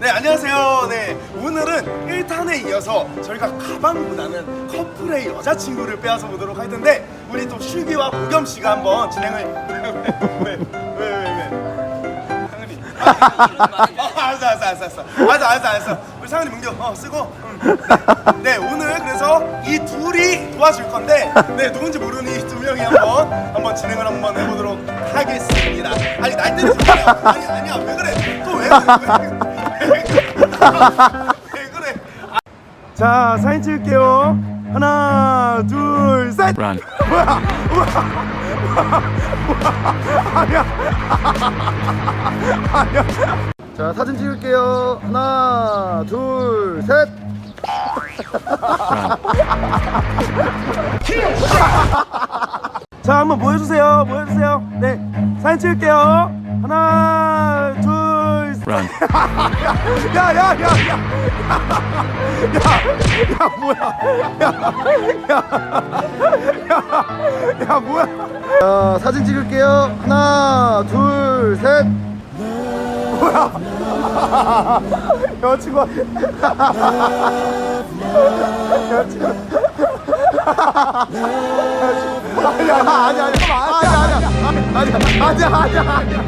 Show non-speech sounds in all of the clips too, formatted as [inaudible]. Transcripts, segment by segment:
네 안녕하세요. 네 오늘은 1탄에 이어서 저희가 가방보다는 커플의 여자친구를 빼앗아 보도록 할 텐데 우리 또 슈기와 보겸 씨가 한번 진행을 왜왜왜 왜, 왜, 왜? 상은이. 어, 알았어 알았어 알았어 알았어. 알았어 알았어 알았어. 우리 상은이 문경 어 쓰고. 음. 네, 네 오늘 그래서 이 둘이 도와줄 건데 네 누군지 모르는 이 두 명이 한번 한번 진행을 한번 해보도록 하겠습니다. 아니 날 마요. 아니 아니야. 왜 그래? 또왜 그래 왜, 왜 그래 자 사진 찍을게요 하나 둘 셋 Run. 뭐야 아니야 아니야 자 사진 찍을게요 하나 둘 셋 자 한번 모여주세요 모여주세요 네 사진 찍을게요 하나 둘 Run. [laughs] 야야야야. 야, 야 뭐야? 야야야 야, 뭐야? 자 사진 찍을게요. 하나 둘셋. 뭐야? 여자친구. 여자친구. 아니야 아니야 아니야. 아니야 아니야. 아니야 아니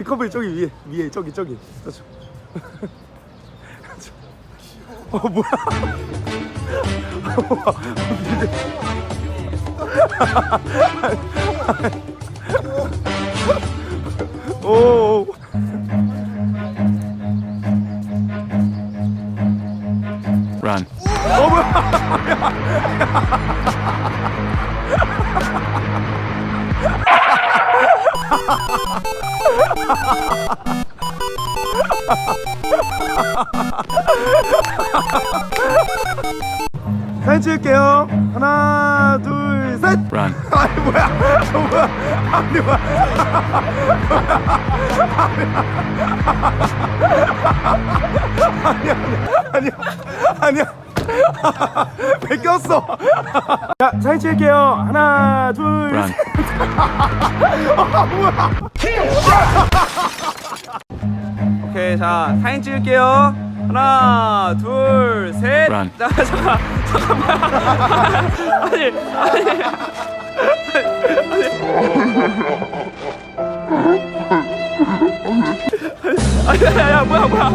야 커플 저기 위에 위에 저기 저기. [laughs] 어 뭐야? 오 [laughs] 사진 찍을게요. 하나 둘 셋. Run. [laughs] 아니 뭐야. 어, 뭐야. 아니 뭐야. 아니야 아니야 아니야 왜 꼈어 자 사진 찍을게요 하나 둘 Run. 오케이 자 사진 찍을게요 하나 둘셋 Run. 자, 잠깐 잠깐만 아니 아니 아니 아니 아니 뭐야 뭐야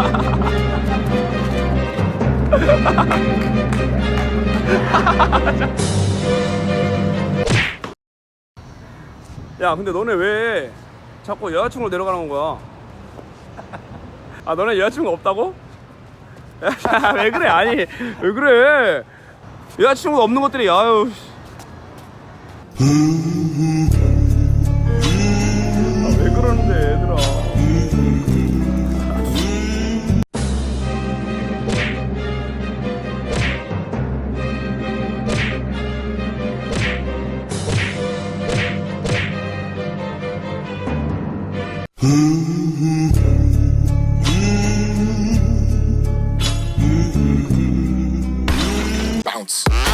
야 근데 너네 왜 자꾸 여자친구로 내려가는 거야 아 너네 여자친구 없다고? [laughs] 야, 왜 그래 아니 왜 그래 여자친구 없는 것들이 아유 씨. 아, 왜 그러는데 얘들아 Bounce.